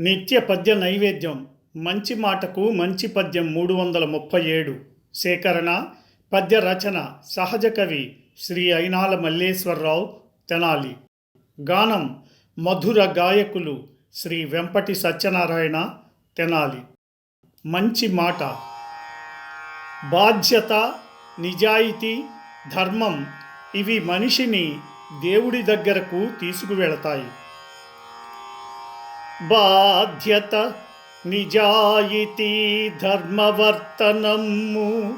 నిత్య పద్య నైవేద్యం మంచి మాటకు మంచి పద్యం మూడు వందల ముప్పై ఏడు. సేకరణ పద్య రచన సహజ కవి శ్రీ అయినాల మల్లేశ్వరరావు తెనాలి. గానం మధుర గాయకులు శ్రీ వెంపటి సత్యనారాయణ తెనాలి. మంచి మాట. బాధ్యత నిజాయితీ ధర్మం ఇవి మనిషిని దేవుడి దగ్గరకు తీసుకువెళతాయి. బాధ్యత నిజాయితీ ధర్మవర్తనము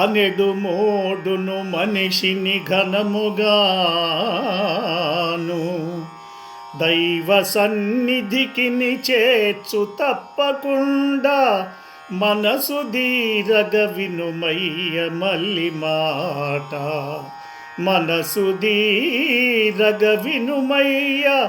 అనెడు మోడును మనిషిని ఘనముగాను. దైవ సన్నిధికి చేర్చు తప్పకుండా మనసు దీరగ వినుమయ్య మల్లి మాట. మనసు దీరగ వినుమయ్య